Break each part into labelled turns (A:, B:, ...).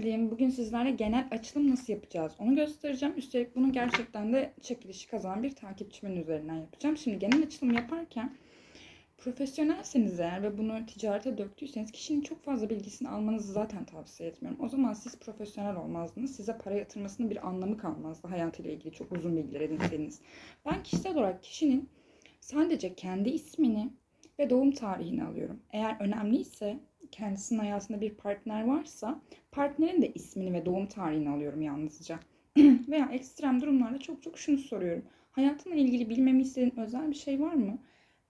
A: geldim. Bugün sizlerle genel açılım nasıl yapacağız onu göstereceğim. Üstelik bunu gerçekten de çekilişi kazanan bir takipçimin üzerinden yapacağım. Şimdi genel açılım yaparken profesyonelseniz eğer ve bunu ticarete döktüyseniz kişinin çok fazla bilgisini almanızı zaten tavsiye etmiyorum. O zaman siz profesyonel olmazdınız. Size para yatırmasının bir anlamı kalmazdı hayatıyla ilgili çok uzun bilgiler edinseniz. Ben kişisel olarak kişinin sadece kendi ismini ve doğum tarihini alıyorum. Eğer önemliyse kendisinin hayatında bir partner varsa partnerin de ismini ve doğum tarihini alıyorum yalnızca. Veya ekstrem durumlarda çok çok şunu soruyorum. Hayatınla ilgili bilmemi istediğin özel bir şey var mı?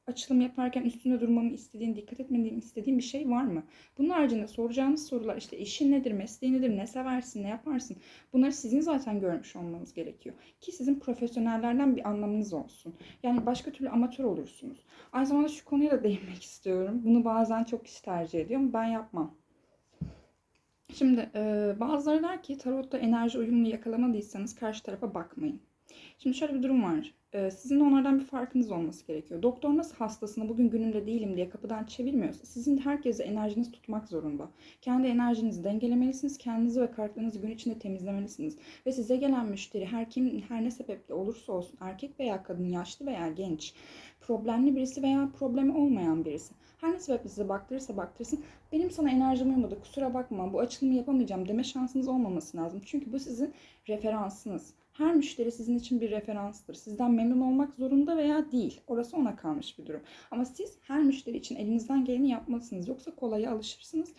A: Açılım yaparken üstünde durmamı istediğin, dikkat etmediğin istediğin bir şey var mı? Bunun haricinde soracağınız sorular işte işin nedir, mesleğin nedir, ne seversin, ne yaparsın? Bunları sizin zaten görmüş olmanız gerekiyor. Ki sizin profesyonellerden bir anlamınız olsun. Yani başka türlü amatör olursunuz. Aynı zamanda şu konuya da değinmek istiyorum. Bunu bazen çok kişi tercih ediyor ama ben yapmam. Şimdi bazıları der ki tarotta enerji uyumunu yakalamadıysanız karşı tarafa bakmayın. Şimdi şöyle bir durum var. E, sizin onlardan bir farkınız olması gerekiyor. Doktor nasıl hastasını bugün günümde değilim diye kapıdan çevirmiyorsa sizin herkese enerjinizi tutmak zorunda. Kendi enerjinizi dengelemelisiniz. Kendinizi ve kartlarınızı gün içinde temizlemelisiniz. Ve size gelen müşteri her kim her ne sebeple olursa olsun erkek veya kadın, yaşlı veya genç, problemli birisi veya problemi olmayan birisi. Her ne sebeple size baktırırsa baktırsın benim sana enerjim uymadı kusura bakma bu açılımı yapamayacağım deme şansınız olmaması lazım. Çünkü bu sizin referansınız. Her müşteri sizin için bir referanstır. Sizden memnun olmak zorunda veya değil. Orası ona kalmış bir durum. Ama siz her müşteri için elinizden geleni yapmalısınız. Yoksa kolaya alışırsınız.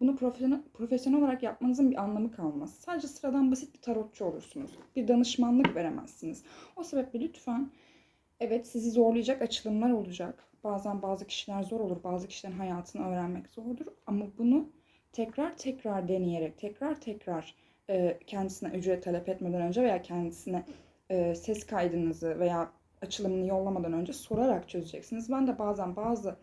A: Bunu profesyonel, olarak yapmanızın bir anlamı kalmaz. Sadece sıradan basit bir tarotçu olursunuz. Bir danışmanlık veremezsiniz. O sebeple lütfen evet sizi zorlayacak açılımlar olacak. Bazen bazı kişiler zor olur. Bazı kişilerin hayatını öğrenmek zordur. Ama bunu tekrar tekrar deneyerek, tekrar tekrar e, kendisine ücret talep etmeden önce veya kendisine e, ses kaydınızı veya açılımını yollamadan önce sorarak çözeceksiniz. Ben de bazen bazı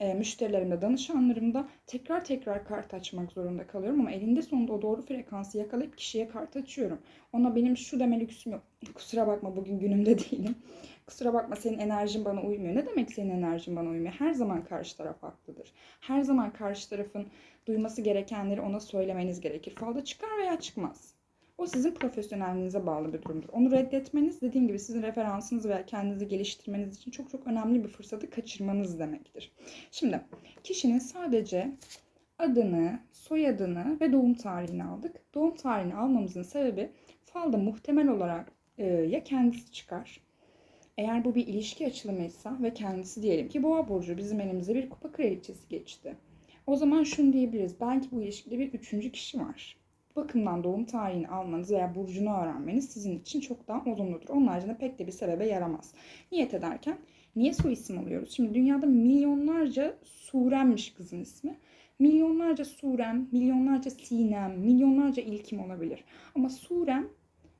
A: e, müşterilerimde, danışanlarımda tekrar tekrar kart açmak zorunda kalıyorum ama elinde sonunda o doğru frekansı yakalayıp kişiye kart açıyorum. Ona benim şu deme lüksüm yok. Kusura bakma bugün günümde değilim. Kusura bakma senin enerjin bana uymuyor. Ne demek senin enerjin bana uymuyor? Her zaman karşı taraf haklıdır. Her zaman karşı tarafın duyması gerekenleri ona söylemeniz gerekir. Falda çıkar veya çıkmaz. O sizin profesyonelliğinize bağlı bir durumdur. Onu reddetmeniz dediğim gibi sizin referansınız veya kendinizi geliştirmeniz için çok çok önemli bir fırsatı kaçırmanız demektir. Şimdi kişinin sadece adını, soyadını ve doğum tarihini aldık. Doğum tarihini almamızın sebebi falda muhtemel olarak e, ya kendisi çıkar. Eğer bu bir ilişki açılımıysa ve kendisi diyelim ki boğa burcu bizim elimize bir kupa kraliçesi geçti. O zaman şunu diyebiliriz. Belki bu ilişkide bir üçüncü kişi var bakımdan doğum tarihini almanız veya burcunu öğrenmeniz sizin için çok daha olumludur. Onun haricinde pek de bir sebebe yaramaz. Niyet ederken niye soy isim alıyoruz? Şimdi dünyada milyonlarca Surem'miş kızın ismi. Milyonlarca Surem, milyonlarca Sinem, milyonlarca ilkim olabilir. Ama Surem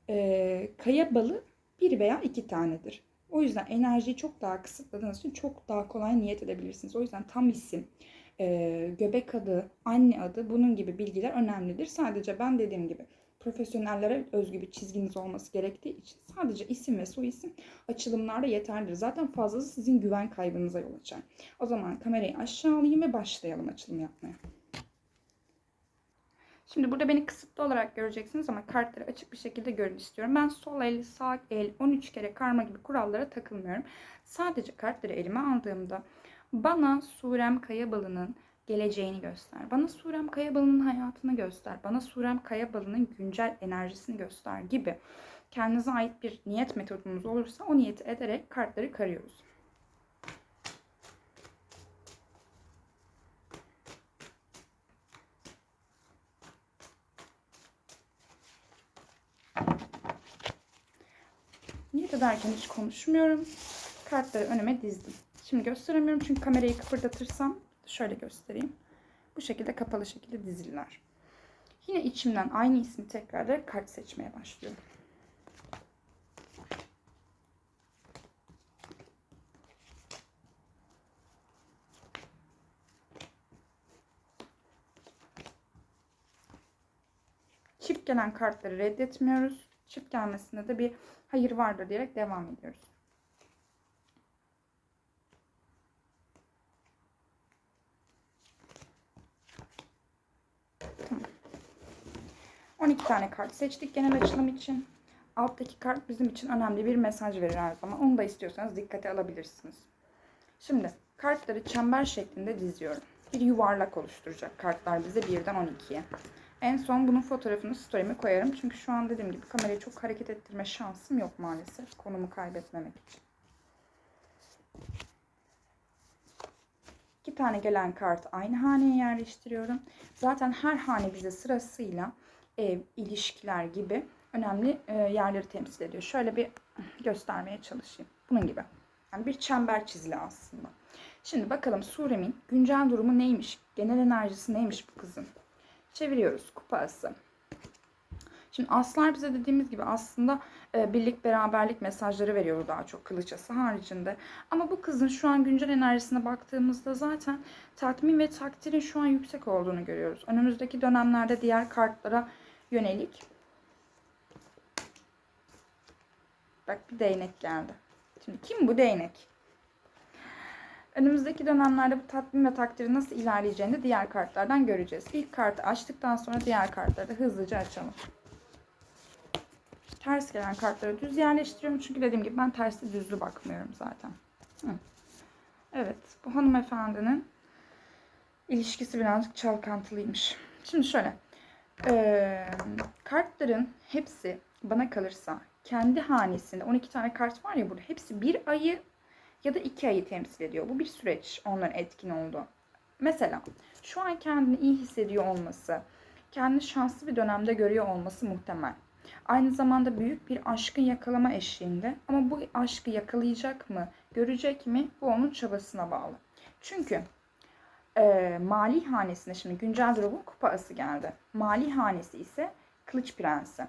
A: e, kaya balı bir veya iki tanedir. O yüzden enerjiyi çok daha kısıtladığınız için çok daha kolay niyet edebilirsiniz. O yüzden tam isim, e, göbek adı, anne adı bunun gibi bilgiler önemlidir. Sadece ben dediğim gibi profesyonellere özgü bir çizginiz olması gerektiği için sadece isim ve soy isim açılımlarda yeterlidir. Zaten fazlası sizin güven kaybınıza yol açar. O zaman kamerayı aşağı alayım ve başlayalım açılım yapmaya. Şimdi burada beni kısıtlı olarak göreceksiniz ama kartları açık bir şekilde görün istiyorum. Ben sol el, sağ el, 13 kere karma gibi kurallara takılmıyorum. Sadece kartları elime aldığımda bana Surem Kayabalı'nın geleceğini göster. Bana Surem Kayabalı'nın hayatını göster. Bana Surem Kayabalı'nın güncel enerjisini göster gibi kendinize ait bir niyet metodunuz olursa o niyeti ederek kartları karıyoruz. Niyet ederken hiç konuşmuyorum. Kartları önüme dizdim. Şimdi gösteremiyorum çünkü kamerayı kıpırdatırsam şöyle göstereyim. Bu şekilde kapalı şekilde dizililer. Yine içimden aynı ismi tekrarlayarak kart seçmeye başlıyorum. Çift gelen kartları reddetmiyoruz. Çift gelmesinde de bir hayır vardır diyerek devam ediyoruz. 12 tane kart seçtik genel açılım için. Alttaki kart bizim için önemli bir mesaj verir her zaman. Onu da istiyorsanız dikkate alabilirsiniz. Şimdi kartları çember şeklinde diziyorum. Bir yuvarlak oluşturacak kartlar bize birden 12'ye. En son bunun fotoğrafını story'me koyarım. Çünkü şu an dediğim gibi kamerayı çok hareket ettirme şansım yok maalesef. Konumu kaybetmemek için. İki tane gelen kart aynı haneye yerleştiriyorum. Zaten her hane bize sırasıyla ev, ilişkiler gibi önemli e, yerleri temsil ediyor. Şöyle bir göstermeye çalışayım. Bunun gibi. Yani bir çember çizili aslında. Şimdi bakalım Surem'in güncel durumu neymiş? Genel enerjisi neymiş bu kızın? Çeviriyoruz. Kupa ası. Şimdi aslar bize dediğimiz gibi aslında e, birlik beraberlik mesajları veriyor daha çok kılıçası haricinde. Ama bu kızın şu an güncel enerjisine baktığımızda zaten tatmin ve takdirin şu an yüksek olduğunu görüyoruz. Önümüzdeki dönemlerde diğer kartlara yönelik. Bak bir değnek geldi. Şimdi kim bu değnek? Önümüzdeki dönemlerde bu tatmin ve takdirin nasıl ilerleyeceğini de diğer kartlardan göreceğiz. İlk kartı açtıktan sonra diğer kartları da hızlıca açalım. Ters gelen kartları düz yerleştiriyorum. Çünkü dediğim gibi ben tersi düzlü bakmıyorum zaten. Hı. Evet bu hanımefendinin ilişkisi birazcık çalkantılıymış. Şimdi şöyle. Ee, kartların hepsi bana kalırsa kendi hanesinde 12 tane kart var ya burada hepsi bir ayı ya da iki ayı temsil ediyor. Bu bir süreç onların etkin olduğu. Mesela şu an kendini iyi hissediyor olması, kendini şanslı bir dönemde görüyor olması muhtemel. Aynı zamanda büyük bir aşkın yakalama eşiğinde ama bu aşkı yakalayacak mı, görecek mi bu onun çabasına bağlı. Çünkü e, mali hanesine şimdi güncel durumun kupa ası geldi. Mali hanesi ise kılıç prensi.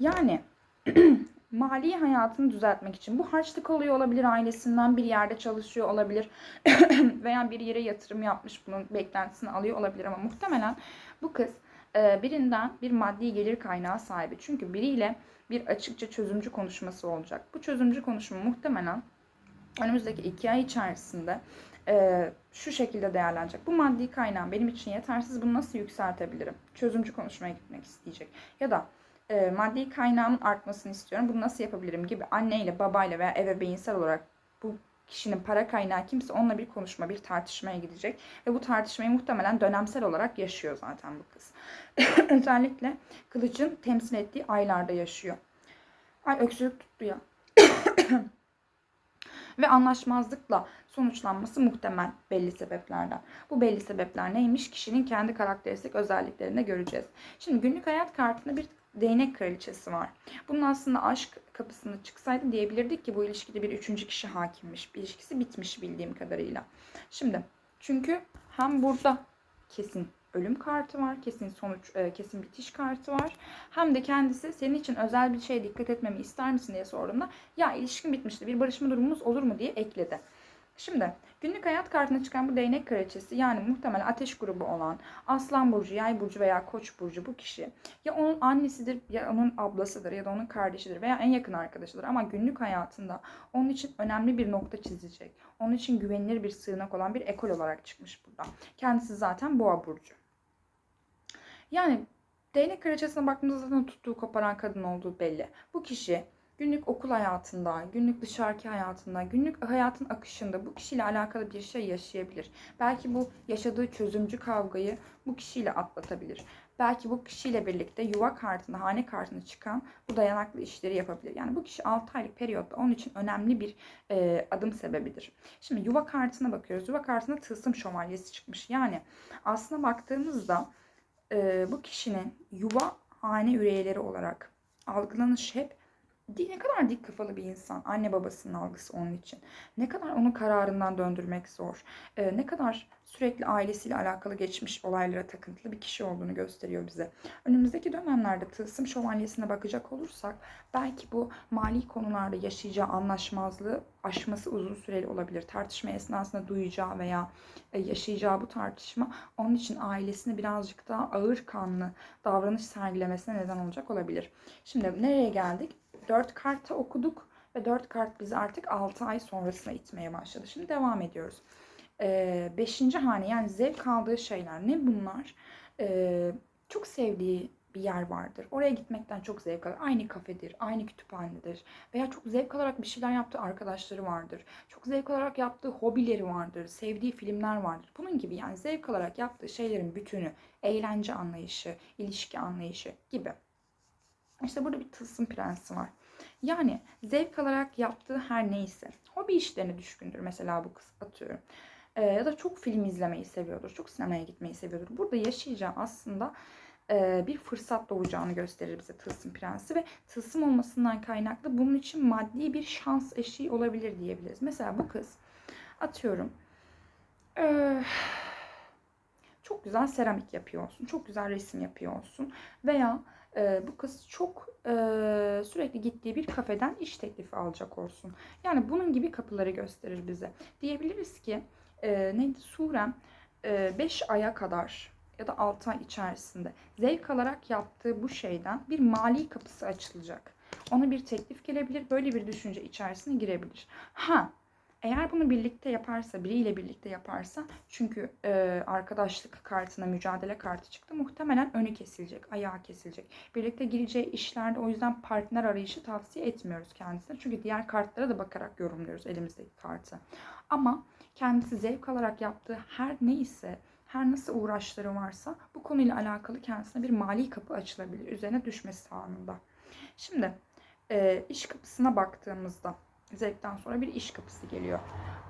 A: Yani mali hayatını düzeltmek için bu harçlık oluyor olabilir ailesinden bir yerde çalışıyor olabilir veya bir yere yatırım yapmış bunun beklentisini alıyor olabilir ama muhtemelen bu kız e, birinden bir maddi gelir kaynağı sahibi. Çünkü biriyle bir açıkça çözümcü konuşması olacak. Bu çözümcü konuşma muhtemelen önümüzdeki iki ay içerisinde e, şu şekilde değerlenecek. Bu maddi kaynağım benim için yetersiz. Bunu nasıl yükseltebilirim? Çözümcü konuşmaya gitmek isteyecek. Ya da e, maddi kaynağımın artmasını istiyorum. Bunu nasıl yapabilirim gibi anneyle, babayla veya ebeveyinsel olarak bu kişinin para kaynağı kimse onunla bir konuşma, bir tartışmaya gidecek. Ve bu tartışmayı muhtemelen dönemsel olarak yaşıyor zaten bu kız. Özellikle kılıcın temsil ettiği aylarda yaşıyor. Ay öksürük tuttu ya. Ve anlaşmazlıkla sonuçlanması muhtemel belli sebeplerden. Bu belli sebepler neymiş? Kişinin kendi karakteristik özelliklerini göreceğiz. Şimdi günlük hayat kartında bir değnek kraliçesi var. Bunun aslında aşk kapısına çıksaydı diyebilirdik ki bu ilişkide bir üçüncü kişi hakimmiş. Bir ilişkisi bitmiş bildiğim kadarıyla. Şimdi çünkü hem burada kesin ölüm kartı var, kesin sonuç, e, kesin bitiş kartı var. Hem de kendisi senin için özel bir şeye dikkat etmemi ister misin diye sorduğumda ya ilişkin bitmişti, bir barışma durumumuz olur mu diye ekledi. Şimdi günlük hayat kartına çıkan bu değnek kraliçesi yani muhtemelen ateş grubu olan Aslan Burcu, Yay Burcu veya Koç Burcu bu kişi ya onun annesidir ya onun ablasıdır ya da onun kardeşidir veya en yakın arkadaşıdır ama günlük hayatında onun için önemli bir nokta çizecek. Onun için güvenilir bir sığınak olan bir ekol olarak çıkmış burada. Kendisi zaten Boğa Burcu. Yani değnek kraliçesine baktığımızda zaten tuttuğu koparan kadın olduğu belli. Bu kişi günlük okul hayatında, günlük dışarıki hayatında, günlük hayatın akışında bu kişiyle alakalı bir şey yaşayabilir. Belki bu yaşadığı çözümcü kavgayı bu kişiyle atlatabilir. Belki bu kişiyle birlikte yuva kartında, hane kartında çıkan bu dayanaklı işleri yapabilir. Yani bu kişi 6 aylık periyotta onun için önemli bir e, adım sebebidir. Şimdi yuva kartına bakıyoruz. Yuva kartında tılsım şövalyesi çıkmış. Yani aslına baktığımızda e, bu kişinin yuva hane üyeleri olarak algılanış hep ne kadar dik kafalı bir insan. Anne babasının algısı onun için. Ne kadar onu kararından döndürmek zor. Ee, ne kadar sürekli ailesiyle alakalı geçmiş olaylara takıntılı bir kişi olduğunu gösteriyor bize. Önümüzdeki dönemlerde tılsım şövalyesine bakacak olursak belki bu mali konularda yaşayacağı anlaşmazlığı aşması uzun süreli olabilir. Tartışma esnasında duyacağı veya e, yaşayacağı bu tartışma onun için ailesine birazcık daha ağır kanlı davranış sergilemesine neden olacak olabilir. Şimdi nereye geldik? 4 kartı okuduk ve 4 kart bizi artık 6 ay sonrasına itmeye başladı. Şimdi devam ediyoruz. 5. Ee, hane yani zevk aldığı şeyler ne bunlar? Ee, çok sevdiği bir yer vardır. Oraya gitmekten çok zevk alır. Aynı kafedir, aynı kütüphanedir. Veya çok zevk alarak bir şeyler yaptığı arkadaşları vardır. Çok zevk alarak yaptığı hobileri vardır. Sevdiği filmler vardır. Bunun gibi yani zevk alarak yaptığı şeylerin bütünü, eğlence anlayışı, ilişki anlayışı gibi. İşte burada bir tılsım prensi var. Yani zevk alarak yaptığı her neyse. Hobi işlerine düşkündür mesela bu kız atıyorum. Ee, ya da çok film izlemeyi seviyordur. Çok sinemaya gitmeyi seviyordur. Burada yaşayacağı aslında e, bir fırsat doğacağını gösterir bize tılsım prensi ve tılsım olmasından kaynaklı bunun için maddi bir şans eşiği olabilir diyebiliriz. Mesela bu kız atıyorum e, çok güzel seramik yapıyor olsun, çok güzel resim yapıyor olsun veya e, bu kız çok e, sürekli gittiği bir kafeden iş teklifi alacak olsun. Yani bunun gibi kapıları gösterir bize. Diyebiliriz ki e, neydi surem 5 aya kadar ya da 6 ay içerisinde zevk alarak yaptığı bu şeyden bir mali kapısı açılacak. Ona bir teklif gelebilir. Böyle bir düşünce içerisine girebilir. Ha eğer bunu birlikte yaparsa, biriyle birlikte yaparsa çünkü e, arkadaşlık kartına mücadele kartı çıktı. Muhtemelen önü kesilecek, ayağı kesilecek. Birlikte gireceği işlerde o yüzden partner arayışı tavsiye etmiyoruz kendisine. Çünkü diğer kartlara da bakarak yorumluyoruz elimizdeki kartı. Ama kendisi zevk alarak yaptığı her neyse, her nasıl uğraşları varsa bu konuyla alakalı kendisine bir mali kapı açılabilir. Üzerine düşmesi anında. Şimdi e, iş kapısına baktığımızda zevkten sonra bir iş kapısı geliyor.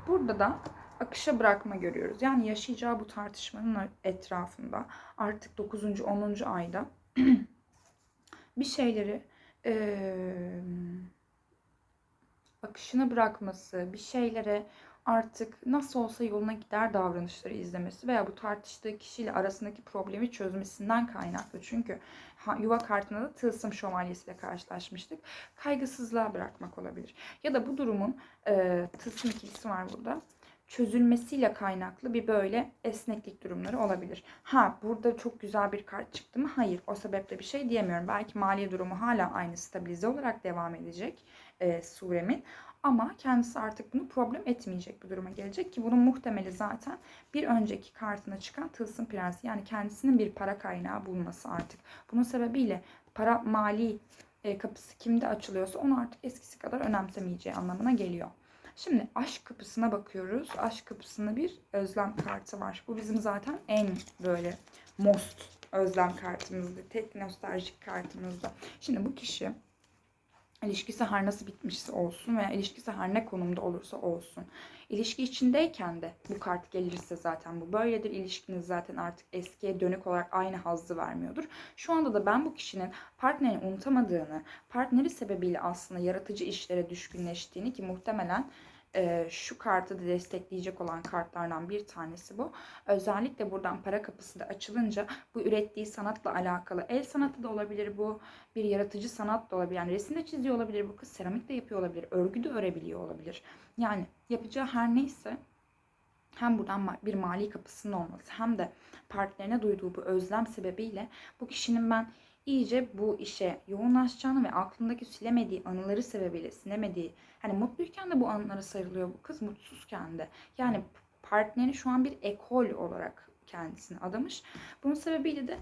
A: Burada da akışa bırakma görüyoruz. Yani yaşayacağı bu tartışmanın etrafında artık 9. 10. ayda bir şeyleri e, akışına bırakması, bir şeylere artık nasıl olsa yoluna gider davranışları izlemesi veya bu tartıştığı kişiyle arasındaki problemi çözmesinden kaynaklı. Çünkü yuva kartında da tılsım şövalyesiyle karşılaşmıştık. Kaygısızlığa bırakmak olabilir. Ya da bu durumun e, tılsım ikilisi var burada çözülmesiyle kaynaklı bir böyle esneklik durumları olabilir. Ha burada çok güzel bir kart çıktı mı? Hayır. O sebeple bir şey diyemiyorum. Belki mali durumu hala aynı stabilize olarak devam edecek e, suremin. Ama kendisi artık bunu problem etmeyecek bir duruma gelecek ki bunun muhtemeli zaten bir önceki kartına çıkan Tılsım Prensi. Yani kendisinin bir para kaynağı bulması artık. Bunun sebebiyle para mali e, kapısı kimde açılıyorsa onu artık eskisi kadar önemsemeyeceği anlamına geliyor. Şimdi aşk kapısına bakıyoruz. Aşk kapısında bir özlem kartı var. Bu bizim zaten en böyle most özlem kartımızdı. Tek nostaljik kartımızda. Şimdi bu kişi ilişkisi her nasıl bitmişse olsun veya ilişkisi her ne konumda olursa olsun. İlişki içindeyken de bu kart gelirse zaten bu böyledir. İlişkiniz zaten artık eskiye dönük olarak aynı hazzı vermiyordur. Şu anda da ben bu kişinin partnerini unutamadığını, partneri sebebiyle aslında yaratıcı işlere düşkünleştiğini ki muhtemelen şu kartı da destekleyecek olan kartlardan bir tanesi bu. Özellikle buradan para kapısı da açılınca bu ürettiği sanatla alakalı el sanatı da olabilir bu. Bir yaratıcı sanat da olabilir. Yani resim de çiziyor olabilir bu kız. Seramik de yapıyor olabilir. Örgü de örebiliyor olabilir. Yani yapacağı her neyse hem buradan bir mali kapısının olması hem de partnerine duyduğu bu özlem sebebiyle bu kişinin ben iyice bu işe yoğunlaşacağını ve aklındaki silemediği anıları sebebiyle silemediği hani mutluyken de bu anılara sarılıyor bu kız mutsuzken de. Yani partneri şu an bir ekol olarak kendisini adamış. Bunun sebebiyle de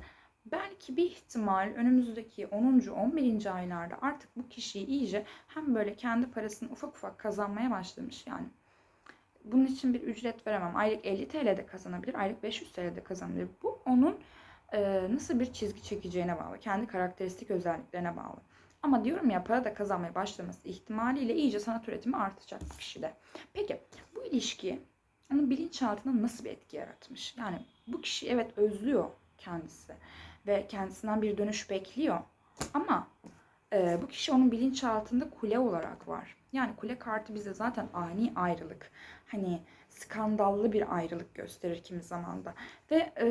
A: belki bir ihtimal önümüzdeki 10. 11. aylarda artık bu kişiyi iyice hem böyle kendi parasını ufak ufak kazanmaya başlamış yani. Bunun için bir ücret veremem. Aylık 50 TL de kazanabilir, aylık 500 TL de kazanabilir. Bu onun e, nasıl bir çizgi çekeceğine bağlı. Kendi karakteristik özelliklerine bağlı. Ama diyorum ya para da kazanmaya başlaması ihtimaliyle iyice sanat üretimi artacak kişide. Peki bu ilişki onun bilinçaltına nasıl bir etki yaratmış? Yani bu kişi evet özlüyor kendisi ve kendisinden bir dönüş bekliyor. Ama e, bu kişi onun bilinçaltında kule olarak var. Yani kule kartı bize zaten ani ayrılık. Hani skandallı bir ayrılık gösterir kimi zamanda. Ve e,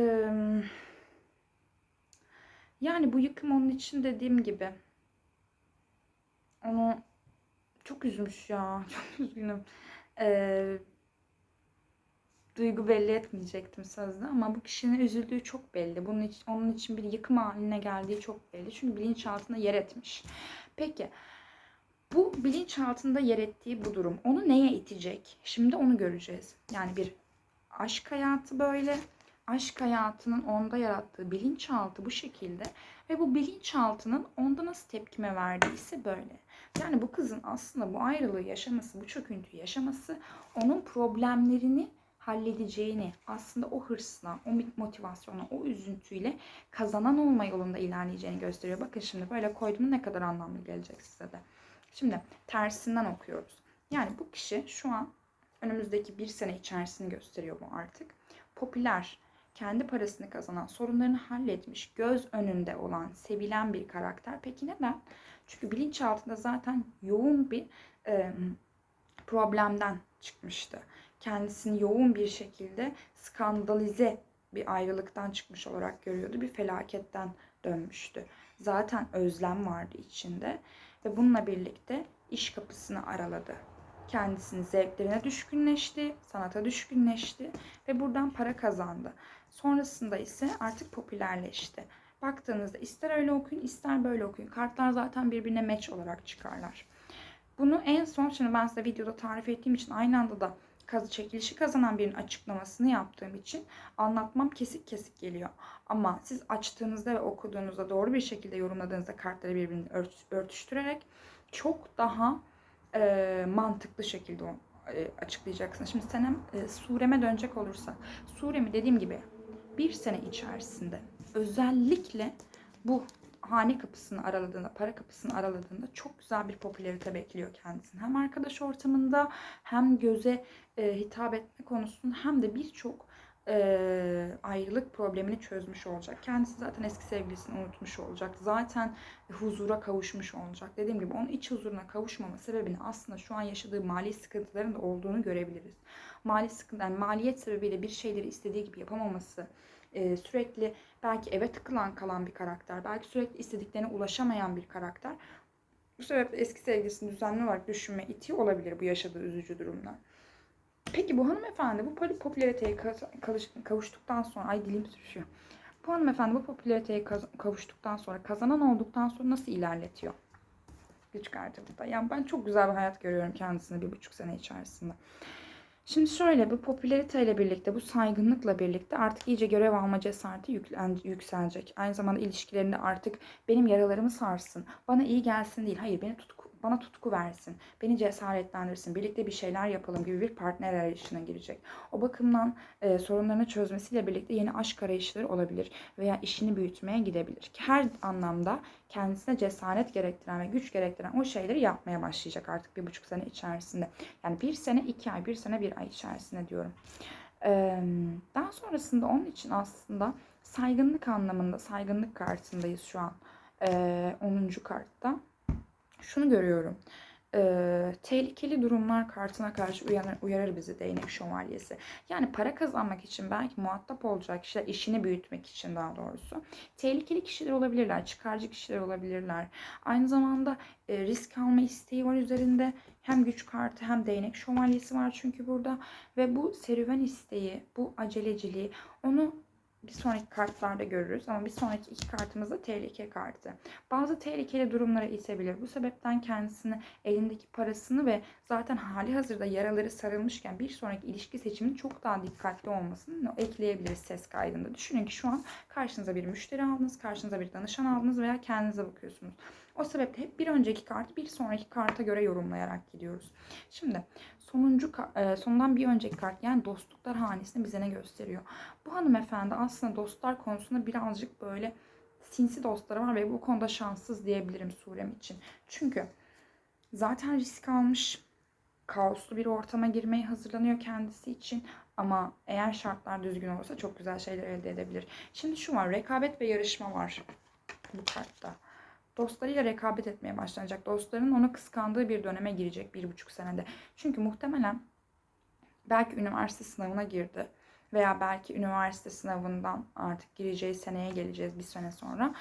A: yani bu yıkım onun için dediğim gibi onu çok üzmüş ya. Çok üzgünüm. Ee, duygu belli etmeyecektim sözde ama bu kişinin üzüldüğü çok belli. Bunun için, onun için bir yıkım haline geldiği çok belli. Çünkü bilinçaltında yer etmiş. Peki bu bilinçaltında yer ettiği bu durum onu neye itecek? Şimdi onu göreceğiz. Yani bir aşk hayatı böyle aşk hayatının onda yarattığı bilinçaltı bu şekilde Ve bu bilinçaltının onda nasıl tepkime verdiyse böyle. Yani bu kızın aslında bu ayrılığı yaşaması, bu çöküntüyü yaşaması onun problemlerini halledeceğini, aslında o hırsla, o motivasyona, o üzüntüyle kazanan olma yolunda ilerleyeceğini gösteriyor. Bakın şimdi böyle koyduğum ne kadar anlamlı gelecek size de. Şimdi tersinden okuyoruz. Yani bu kişi şu an önümüzdeki bir sene içerisini gösteriyor bu artık. Popüler, kendi parasını kazanan, sorunlarını halletmiş, göz önünde olan, sevilen bir karakter. Peki neden? Çünkü bilinçaltında zaten yoğun bir e, problemden çıkmıştı. Kendisini yoğun bir şekilde skandalize bir ayrılıktan çıkmış olarak görüyordu. Bir felaketten dönmüştü. Zaten özlem vardı içinde ve bununla birlikte iş kapısını araladı. Kendisini zevklerine düşkünleşti, sanata düşkünleşti ve buradan para kazandı. Sonrasında ise artık popülerleşti. Baktığınızda ister öyle okuyun ister böyle okuyun. Kartlar zaten birbirine match olarak çıkarlar. Bunu en son şimdi ben size videoda tarif ettiğim için aynı anda da kazı çekilişi kazanan birinin açıklamasını yaptığım için anlatmam kesik kesik geliyor. Ama siz açtığınızda ve okuduğunuzda doğru bir şekilde yorumladığınızda kartları birbirine örtüştürerek çok daha e, mantıklı şekilde e, açıklayacaksınız. Şimdi senem e, sureme dönecek olursak. Suremi dediğim gibi bir sene içerisinde özellikle bu hane kapısını araladığında, para kapısını araladığında çok güzel bir popülarite bekliyor kendisini. Hem arkadaş ortamında hem göze e, hitap etme konusunda hem de birçok e, ayrılık problemini çözmüş olacak. Kendisi zaten eski sevgilisini unutmuş olacak. Zaten huzura kavuşmuş olacak. Dediğim gibi onun iç huzuruna kavuşmama sebebini aslında şu an yaşadığı mali sıkıntıların da olduğunu görebiliriz. Mali sıkıntı, yani maliyet sebebiyle bir şeyleri istediği gibi yapamaması, e, sürekli belki eve tıkılan kalan bir karakter, belki sürekli istediklerine ulaşamayan bir karakter. Bu sebeple eski sevgilisini düzenli olarak düşünme itiyor olabilir bu yaşadığı üzücü durumlar. Peki bu hanımefendi bu popülariteye kavuştuktan sonra, ay dilim sürüşüyor. Bu hanımefendi bu popülariteye kavuştuktan sonra, kazanan olduktan sonra nasıl ilerletiyor? Güç kartı burada. Yani ben çok güzel bir hayat görüyorum kendisine bir buçuk sene içerisinde. Şimdi şöyle bu popülariteyle birlikte, bu saygınlıkla birlikte artık iyice görev alma cesareti yükselecek. Aynı zamanda ilişkilerinde artık benim yaralarımı sarsın, bana iyi gelsin değil. Hayır beni tutku, bana tutku versin, beni cesaretlendirsin, birlikte bir şeyler yapalım gibi bir partner arayışına girecek. O bakımdan e, sorunlarını çözmesiyle birlikte yeni aşk arayışları olabilir veya işini büyütmeye gidebilir. Her anlamda kendisine cesaret gerektiren ve güç gerektiren o şeyleri yapmaya başlayacak artık bir buçuk sene içerisinde. Yani bir sene, iki ay, bir sene, bir ay içerisinde diyorum. Ee, daha sonrasında onun için aslında saygınlık anlamında, saygınlık kartındayız şu an. Ee, 10. kartta şunu görüyorum. Ee, tehlikeli durumlar kartına karşı uyanır, uyarır bizi değnek şövalyesi. Yani para kazanmak için belki muhatap olacak kişiler işini büyütmek için daha doğrusu. Tehlikeli kişiler olabilirler, çıkarcı kişiler olabilirler. Aynı zamanda e, risk alma isteği var üzerinde. Hem güç kartı hem değnek şövalyesi var çünkü burada. Ve bu serüven isteği, bu aceleciliği onu bir sonraki kartlarda görürüz ama bir sonraki iki kartımız da tehlike kartı. Bazı tehlikeli durumlara itebilir. Bu sebepten kendisini elindeki parasını ve zaten hali hazırda yaraları sarılmışken bir sonraki ilişki seçiminin çok daha dikkatli olmasını ekleyebiliriz ses kaydında. Düşünün ki şu an karşınıza bir müşteri aldınız, karşınıza bir danışan aldınız veya kendinize bakıyorsunuz. O sebeple hep bir önceki kartı bir sonraki karta göre yorumlayarak gidiyoruz. Şimdi sonuncu e, sonundan bir önceki kart yani dostluklar hanesini bize ne gösteriyor? Bu hanımefendi aslında dostlar konusunda birazcık böyle sinsi dostları var ve bu konuda şanssız diyebilirim surem için. Çünkü zaten risk almış, kaoslu bir ortama girmeye hazırlanıyor kendisi için. Ama eğer şartlar düzgün olursa çok güzel şeyler elde edebilir. Şimdi şu var, rekabet ve yarışma var bu kartta dostlarıyla rekabet etmeye başlanacak. Dostlarının onu kıskandığı bir döneme girecek bir buçuk senede. Çünkü muhtemelen belki üniversite sınavına girdi veya belki üniversite sınavından artık gireceği seneye geleceğiz bir sene sonra.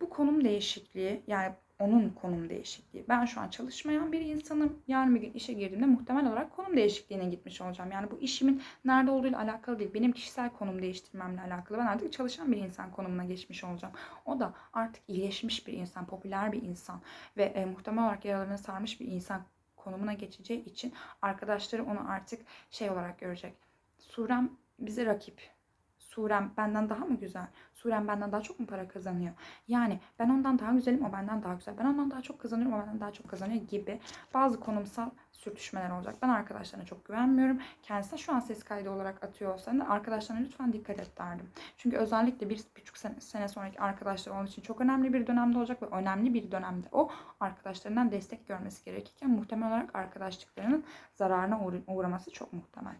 A: Bu konum değişikliği yani onun konum değişikliği. Ben şu an çalışmayan bir insanım. Yarın bir gün işe girdiğimde muhtemel olarak konum değişikliğine gitmiş olacağım. Yani bu işimin nerede olduğuyla alakalı değil. Benim kişisel konum değiştirmemle alakalı. Ben artık çalışan bir insan konumuna geçmiş olacağım. O da artık iyileşmiş bir insan, popüler bir insan ve e, muhtemel olarak yaralarını sarmış bir insan konumuna geçeceği için arkadaşları onu artık şey olarak görecek. Surem bize rakip. Surem benden daha mı güzel? Surem benden daha çok mu para kazanıyor? Yani ben ondan daha güzelim, o benden daha güzel. Ben ondan daha çok kazanıyorum, o benden daha çok kazanıyor gibi bazı konumsal sürtüşmeler olacak. Ben arkadaşlarına çok güvenmiyorum. Kendisine şu an ses kaydı olarak atıyor olsan da arkadaşlarına lütfen dikkat et derdim. Çünkü özellikle bir buçuk sene, sene sonraki arkadaşlar onun için çok önemli bir dönemde olacak ve önemli bir dönemde o arkadaşlarından destek görmesi gerekirken muhtemel olarak arkadaşlıklarının zararına uğra- uğraması çok muhtemel.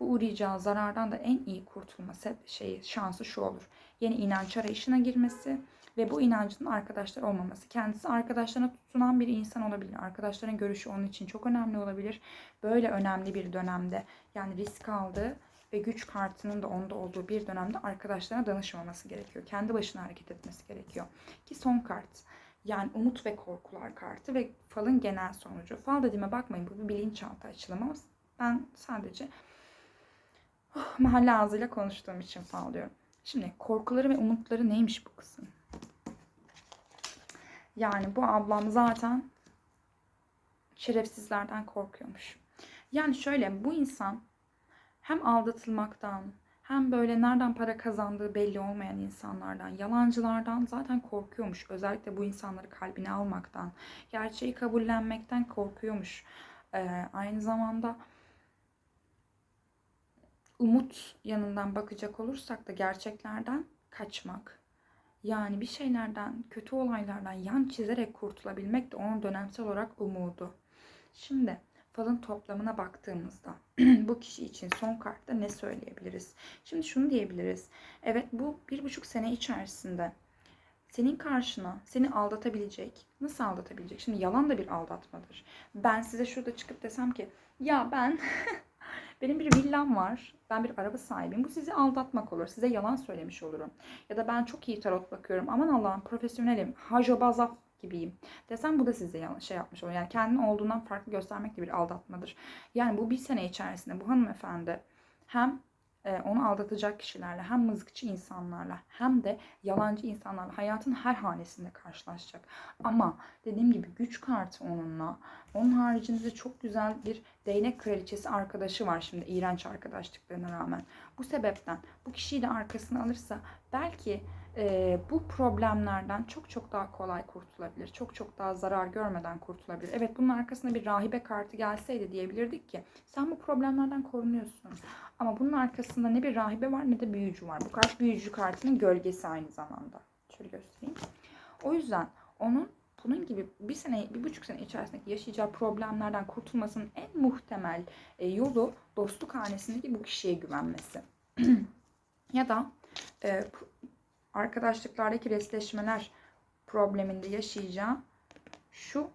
A: Bu uğrayacağı zarardan da en iyi kurtulması şeyi şansı şu olur. Yeni inanç arayışına girmesi ve bu inancının arkadaşlar olmaması. Kendisi arkadaşlarına tutunan bir insan olabilir. Arkadaşların görüşü onun için çok önemli olabilir. Böyle önemli bir dönemde yani risk aldığı ve güç kartının da onda olduğu bir dönemde arkadaşlarına danışmaması gerekiyor. Kendi başına hareket etmesi gerekiyor. Ki son kart yani umut ve korkular kartı ve falın genel sonucu. Fal dediğime bakmayın bu bir bilinçaltı açılımı. Ben sadece oh, mahalle ağzıyla konuştuğum için fal. Şimdi korkuları ve umutları neymiş bu kızın? Yani bu ablam zaten şerefsizlerden korkuyormuş. Yani şöyle bu insan hem aldatılmaktan hem böyle nereden para kazandığı belli olmayan insanlardan, yalancılardan zaten korkuyormuş. Özellikle bu insanları kalbine almaktan, gerçeği kabullenmekten korkuyormuş. Ee, aynı zamanda umut yanından bakacak olursak da gerçeklerden kaçmak. Yani bir şeylerden, kötü olaylardan yan çizerek kurtulabilmek de onun dönemsel olarak umudu. Şimdi falın toplamına baktığımızda bu kişi için son kartta ne söyleyebiliriz? Şimdi şunu diyebiliriz. Evet bu bir buçuk sene içerisinde senin karşına seni aldatabilecek. Nasıl aldatabilecek? Şimdi yalan da bir aldatmadır. Ben size şurada çıkıp desem ki ya ben benim bir villam var. Ben bir araba sahibiyim. Bu sizi aldatmak olur. Size yalan söylemiş olurum. Ya da ben çok iyi tarot bakıyorum. Aman Allah'ım profesyonelim. Hacobazaf gibiyim desem bu da size şey yapmış olur. Yani kendini olduğundan farklı göstermek de bir aldatmadır. Yani bu bir sene içerisinde bu hanımefendi hem onu aldatacak kişilerle hem mızıkçı insanlarla hem de yalancı insanlarla hayatın her hanesinde karşılaşacak. Ama dediğim gibi güç kartı onunla. Onun haricinde de çok güzel bir değnek kraliçesi arkadaşı var şimdi iğrenç arkadaşlıklarına rağmen. Bu sebepten bu kişiyi de arkasına alırsa belki e, bu problemlerden çok çok daha kolay kurtulabilir. Çok çok daha zarar görmeden kurtulabilir. Evet bunun arkasında bir rahibe kartı gelseydi diyebilirdik ki sen bu problemlerden korunuyorsun. Ama bunun arkasında ne bir rahibe var ne de büyücü var. Bu kart büyücü kartının gölgesi aynı zamanda. Şöyle göstereyim. O yüzden onun bunun gibi bir sene, bir buçuk sene içerisindeki yaşayacağı problemlerden kurtulmasının en muhtemel e, yolu dostluk hanesindeki bu kişiye güvenmesi. ya da e, arkadaşlıklardaki resleşmeler probleminde yaşayacağı şu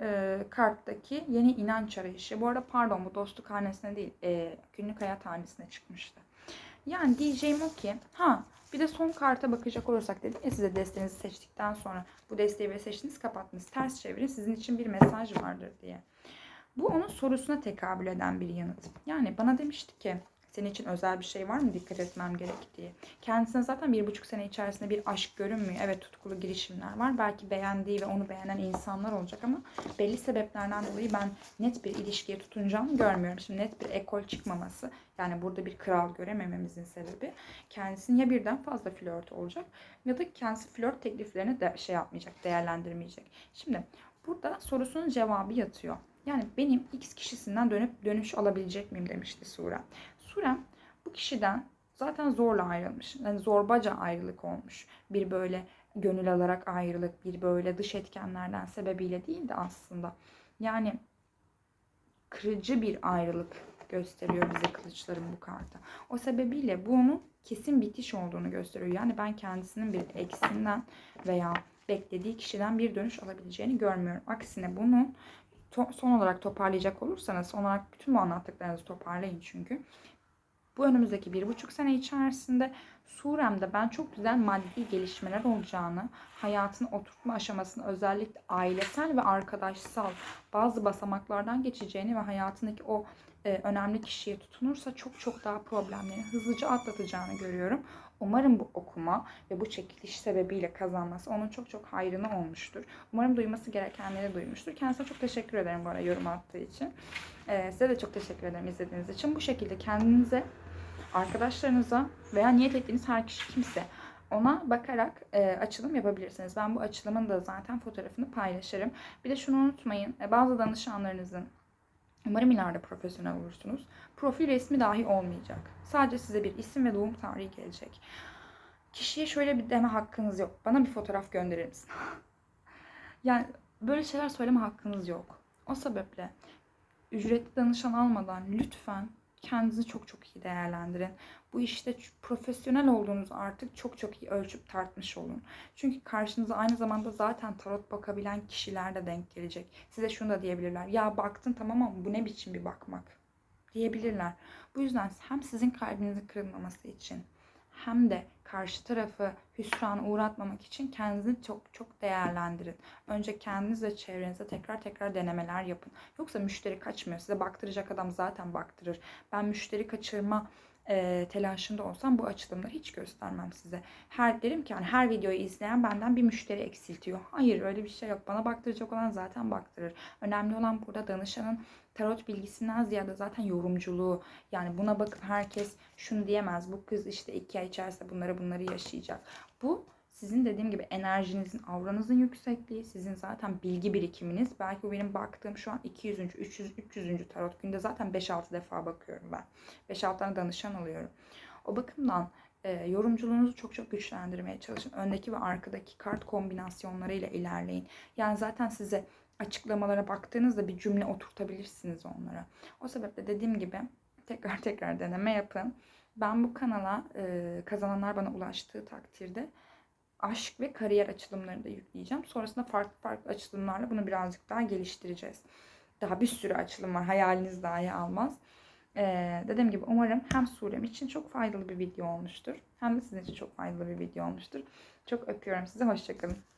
A: e, karttaki yeni inanç arayışı. Bu arada pardon bu dostluk hanesine değil e, günlük hayat hanesine çıkmıştı. Yani diyeceğim o ki ha bir de son karta bakacak olursak dedim ya size desteğinizi seçtikten sonra bu desteği ve seçtiniz kapattınız. Ters çevirin sizin için bir mesaj vardır diye. Bu onun sorusuna tekabül eden bir yanıt. Yani bana demişti ki senin için özel bir şey var mı dikkat etmem gerek diye. Kendisine zaten bir buçuk sene içerisinde bir aşk görünmüyor. Evet tutkulu girişimler var. Belki beğendiği ve onu beğenen insanlar olacak ama belli sebeplerden dolayı ben net bir ilişkiye tutunacağını görmüyorum. Şimdi net bir ekol çıkmaması yani burada bir kral göremememizin sebebi kendisinin ya birden fazla flört olacak ya da kendisi flört tekliflerini de şey yapmayacak, değerlendirmeyecek. Şimdi burada sorusunun cevabı yatıyor. Yani benim X kişisinden dönüp dönüş alabilecek miyim demişti Sura. Surem bu kişiden zaten zorla ayrılmış. Yani zorbaca ayrılık olmuş. Bir böyle gönül alarak ayrılık, bir böyle dış etkenlerden sebebiyle değil de aslında. Yani kırıcı bir ayrılık gösteriyor bize kılıçların bu kartı. O sebebiyle bunun kesin bitiş olduğunu gösteriyor. Yani ben kendisinin bir eksinden veya beklediği kişiden bir dönüş alabileceğini görmüyorum. Aksine bunun son olarak toparlayacak olursanız, son olarak bütün bu anlattıklarınızı toparlayın çünkü. Bu önümüzdeki bir buçuk sene içerisinde Surem'de ben çok güzel maddi gelişmeler olacağını, hayatın oturtma aşamasını özellikle ailesel ve arkadaşsal bazı basamaklardan geçeceğini ve hayatındaki o e, önemli kişiye tutunursa çok çok daha problemlerini hızlıca atlatacağını görüyorum. Umarım bu okuma ve bu çekiliş sebebiyle kazanması onun çok çok hayrına olmuştur. Umarım duyması gerekenleri duymuştur. Kendisine çok teşekkür ederim bu arada yorum attığı için. Ee, size de çok teşekkür ederim izlediğiniz için. Bu şekilde kendinize arkadaşlarınıza veya niyet ettiğiniz her kişi kimse ona bakarak e, açılım yapabilirsiniz. Ben bu açılımın da zaten fotoğrafını paylaşırım. Bir de şunu unutmayın. e, bazı danışanlarınızın umarım ileride profesyonel olursunuz. Profil resmi dahi olmayacak. Sadece size bir isim ve doğum tarihi gelecek. Kişiye şöyle bir deme hakkınız yok. Bana bir fotoğraf gönderir misin? yani böyle şeyler söyleme hakkınız yok. O sebeple ücretli danışan almadan lütfen kendinizi çok çok iyi değerlendirin. Bu işte profesyonel olduğunuzu artık çok çok iyi ölçüp tartmış olun. Çünkü karşınıza aynı zamanda zaten tarot bakabilen kişiler de denk gelecek. Size şunu da diyebilirler. Ya baktın tamam ama bu ne biçim bir bakmak diyebilirler. Bu yüzden hem sizin kalbinizin kırılmaması için hem de karşı tarafı hüsrana uğratmamak için kendinizi çok çok değerlendirin. Önce kendiniz ve çevrenize tekrar tekrar denemeler yapın. Yoksa müşteri kaçmıyor. Size baktıracak adam zaten baktırır. Ben müşteri kaçırma e, telaşında olsam bu açılımda hiç göstermem size. Her derim ki yani her videoyu izleyen benden bir müşteri eksiltiyor. Hayır öyle bir şey yok. Bana baktıracak olan zaten baktırır. Önemli olan burada danışanın tarot bilgisinden ziyade zaten yorumculuğu. Yani buna bakıp herkes şunu diyemez. Bu kız işte iki ay içerisinde bunları bunları yaşayacak. Bu sizin dediğim gibi enerjinizin, avranızın yüksekliği, sizin zaten bilgi birikiminiz. Belki benim baktığım şu an 200. 300. 300. tarot günde zaten 5-6 defa bakıyorum ben. 5-6 tane danışan alıyorum. O bakımdan e, yorumculuğunuzu çok çok güçlendirmeye çalışın. Öndeki ve arkadaki kart kombinasyonlarıyla ilerleyin. Yani zaten size açıklamalara baktığınızda bir cümle oturtabilirsiniz onlara. O sebeple dediğim gibi tekrar tekrar deneme yapın. Ben bu kanala e, kazananlar bana ulaştığı takdirde aşk ve kariyer açılımlarını da yükleyeceğim. Sonrasında farklı farklı açılımlarla bunu birazcık daha geliştireceğiz. Daha bir sürü açılım var. Hayaliniz dahi almaz. Ee, dediğim gibi umarım hem Surem için çok faydalı bir video olmuştur. Hem de sizin için çok faydalı bir video olmuştur. Çok öpüyorum sizi. Hoşçakalın.